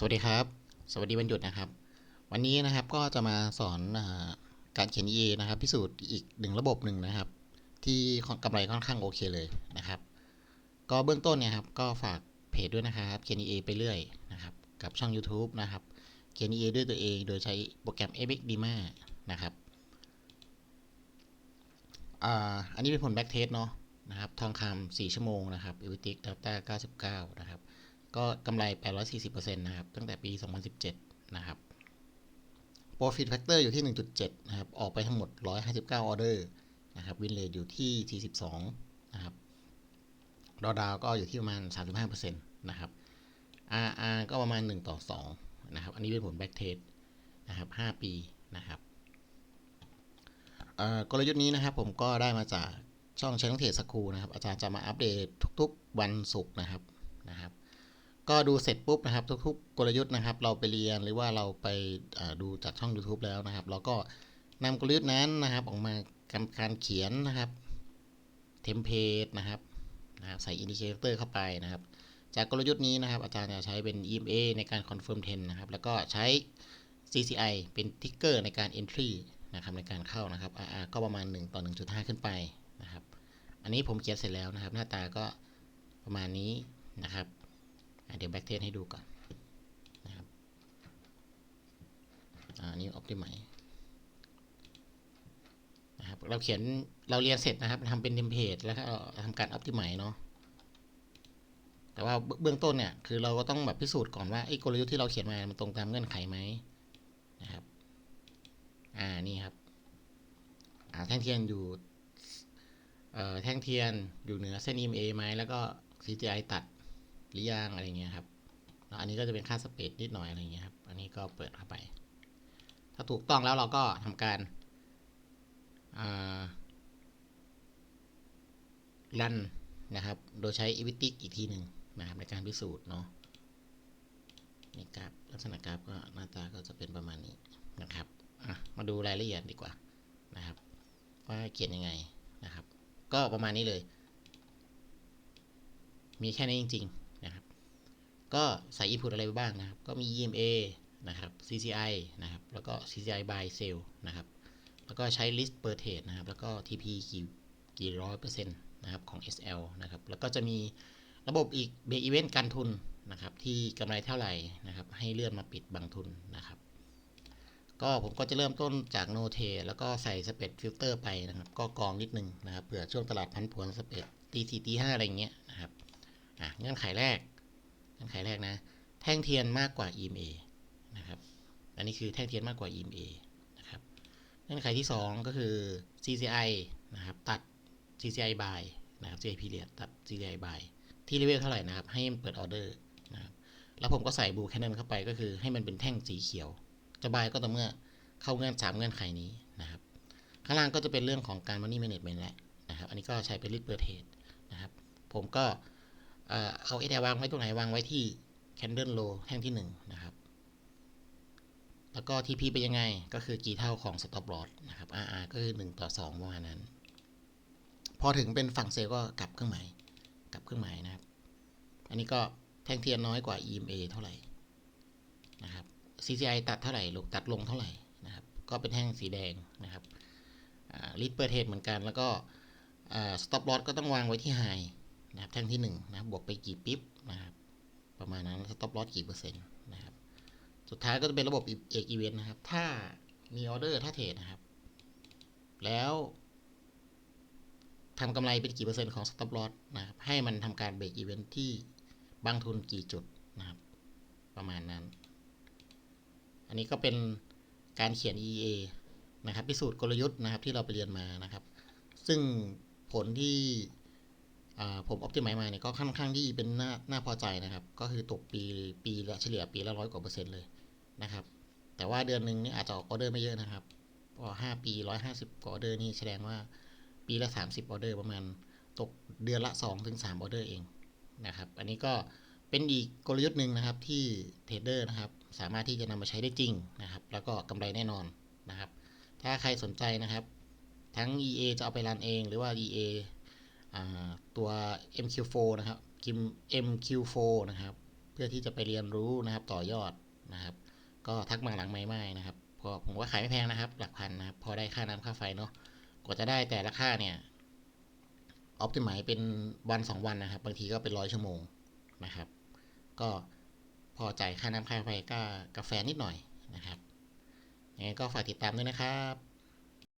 สวัสดีครับ สวัสดีวันหยุดนะครับ วันนี้นะครับก็จะมาสอนอการเขียน EA นะครับพิสูจน์อีกหนึ่งระบบหนึ่งนะครับ ที่กำไรค่อนข้างโอเคเลยนะครับ ก็เบื้องต้นเนี่ยครับก็ฝากเพจด้วยนะครับเขียน EA ไปเรื่อยนะครับกับช่อง YouTube นะครับเขียน EA ด้วยตัวเอง โดยใช้โปรแกรม FX Dima นะครับอ,อันนี้เป็นผลแบ็กเทสเนาะนะครับทองคำ4ชั่วโมงนะครับ e v i t i c Delta 99 นะครับ ก็กำไร 840%นะครับ ตั้งแต่ปี 2017 นะครับ Profit Factor อยู่ที่ 1.7 นะครับ ออกไปทั้งหมด 159 ออเดอร์นะครับ Win Rate อยู่ที่ 42 นะครับดอดาวก็อยู่ที่ประมาณ 35%นะครับ RR ก็ประมาณ 1 ต่อ 2 นะครับ อันนี้เป็นผล Back Test นะครับ 5 ปีนะครับกลยุทธ์นี้นะครับผมก็ได้มาจากช่อง Channel Trade School นะครับ อาจารย์จะมาอัปเดตทุกๆวันศุกร์นะครับนะครับ ก็ดูเสร็จปุ๊บนะครับ ทุกๆ กลยุทธ์นะครับ เราไปเรียนหรือว่าเราไปดูจากช่อง YouTube แล้วนะครับ เราก็นำกลยุทธ์นั้นนะครับ ออกมาการเขียนนะครับเทมเพลตนะครับนะครับใส่อินดิเคเตอร์เข้าไปนะครับ จากกลยุทธ์นี้นะครับ อาจารย์จะใช้เป็น EMA ในการ confirm 10 นะครับ แล้วก็ใช้ CCI เป็นทิกเกอร์ในการ entry นะครับในการเข้านะครับ RR ก็ประมาณ 1 ต่อ 1.5 ขึ้นไปนะครับ อันนี้ผมเขียนเสร็จแล้วนะครับ หน้าตาก็ประมาณนี้นะครับ เดี๋ยวแบ็กเทสให้ดูก่อนนะครับอ่าอันนี้ออ t ติ i z e นะครับเราเขียนเราเรียนเสร็จนะครับทำเป็นเทมเพลตแล้วก็ทำการออ t ติ i z e เนาะแต่ว่าเบื้องต้นเนี่ยคือเราก็ต้องแบบพิสูจน์ก่อนว่าไอ้กลยุทธ์ที่เราเขียนมา มันตรงตามเงื่อนไขไหมนะครับ อ่านี่ครับ อ่าแท่งเทียนอยู่เอ่อแท่งเทียนอยู่เหนือเส้น EMA ไหมแล้วก็ CGI ตัด หรือยังอะไรเงี้ยครับแล้วอันนี้ก็จะเป็นค่าสเปซนิดหน่อยอะไรเงี้ยครับ อันนี้ก็เปิดเข้าไป ถ้าถูกต้องแล้วเราก็ทำการรันนะครับ โดยใช้อีวิติอีกทีหนึ่งนะครับในการพิสูจน์เนาะนี่กราฟลักษณะกราฟก็หน้าตาก็จะเป็นประมาณนี้นะครับมาดูรายละเอียดดีกว่านะครับ ว่าเขียนยังไงนะครับ ก็ประมาณนี้เลย มีแค่นี้จริง ๆ ก็ใส่ input อะไรไปบ้างนะครับ ก็มี EMA นะครับ CCI นะครับ แล้วก็ CCI by cell นะครับ แล้วก็ใช้ list per trade นะครับ แล้วก็ TP กี่กี่ร้อยเปอร์เซ็นต์นะครับของ SL นะครับ แล้วก็จะมีระบบอีก break even การทุนนะครับ ที่กำไรเท่าไหร่นะครับ ให้เลื่อนมาปิดบางทุนนะครับ ก็ผมก็จะเริ่มต้นจาก no trade แล้วก็ใส่ spread filter ไปนะครับ ก็กองนิดนึงนะครับ เผื่อช่วงตลาดพันผวน spread ตีสี่ตีห้าอะไรเงี้ยนะครับ อะเงื่อนไขแรก เงื่อนไขแรกนะ แท่งเทียนมากกว่า EMA นะครับ อันนี้คือแท่งเทียนมากกว่า EMA นะครับ เงื่อนไขที่ 2 ก็คือ CCI นะครับ ตัด CCI by นะครับ CCI period ตัด CCI by ที่เลเวลเท่าไหร่นะครับ ให้มันเปิดออเดอร์นะครับ แล้วผมก็ใส่บูแคนเนเข้าไปก็คือให้มันเป็นแท่งสีเขียว จะบายก็ต่อเมื่อเข้าเงื่อนสามเงื่อนไขนี้นะครับ ข้างล่างก็จะเป็นเรื่องของการ money management แหละนะครับ อันนี้ก็ใช้เป็น lead per trade นะครับ ผมก็ เอาเอเดวางไว้ตรงไหนวางไว้ที่ candle low แท่งที่1นะครับ แล้วก็ TP ไปยังไงก็คือกี่เท่าของ stop loss นะครับ RR ก็คือ 1 ต่อ 2 ประมาณนั้น พอถึงเป็นฝั่งเซลล์ก็กลับเครื่องหมายกลับเครื่องหมายนะครับ อันนี้ก็แท่งเทียนน้อยกว่า EMA เท่าไหร่นะครับ CCI ตัดเท่าไหร่ลงตัดลงเท่าไหร่นะครับ ก็เป็นแท่งสีแดงนะครับลิดเปิดเทสเหมือนกัน แล้วก็ stop loss ก็ต้องวางไว้ที่ high นะครับแท่งที่1นะบบวกไปกี่ปิ๊บนะครับประมาณนั้น stop loss กี่เปอร์เซ็นต์นะครับสุดท้ายก็จะเป็นระบบเอกอีเวนต์นะครับ ถ้ามีออเดอร์ถ้าเทรดนะครับ แล้วทำกำไรเป็นกี่เปอร์เซ็นต์ของ stop loss นะครับให้มันทำการเบรกอีเวนต์ที่บางทุนกี่จุดนะครับ ประมาณนั้น อันนี้ก็เป็นการเขียน EA นะครับพิสูจน์กลยุทธ์นะครับที่เราไปเรียนมานะครับ ซึ่งผลที่ ผมออ t ติ i z e มาเนี่ยก็ค่อนข้างที่เป็นน่าน่าพอใจนะครับ ก็คือตกปีปีละเฉลี่ยปีละร้อยกว่าเปอร์เซ็นต์เลยนะครับ แต่ว่าเดือนหนึ่งนี่อาจจะออกออเดอร์ไม่เยอะนะครับพอห้าปีร้อยห้าสิบกว่าออเดอร์นี่แสดงว่าปีละสามสิบออเดอร์ประมาณตกเดือนละสองถึงสามออเดอร์เองนะครับ อันนี้ก็เป็นอีกกลยุทธ์หนึ่งนะครับที่เทรดเดอร์นะครับ สามารถที่จะนำมาใช้ได้จริงนะครับ แล้วก็กำไรแน่นอนนะครับ ถ้าใครสนใจนะครับ ทั้ง EA จะเอาไปรันเอง หรือว่า EA ตัว MQ4 นะครับกิม MQ4 นะครับ เพื่อที่จะไปเรียนรู้นะครับต่อยอดนะครับ ก็ทักมาหลังไม่ไม่นะครับพอผมว่าขายไม่แพงนะครับ หลักพันนะครับ พอได้ค่าน้ำค่าไฟเนาะกว่าจะได้แต่ละค่าเนี่ยออปติมัยเป็นวันสองวันนะครับ บางทีก็เป็นร้อยชั่วโมงนะครับ ก็พอจ่ายค่าน้ำค่าไฟก็กาแฟนิดหน่อยนะครับยังไงก็ฝากติดตามด้วยนะครับ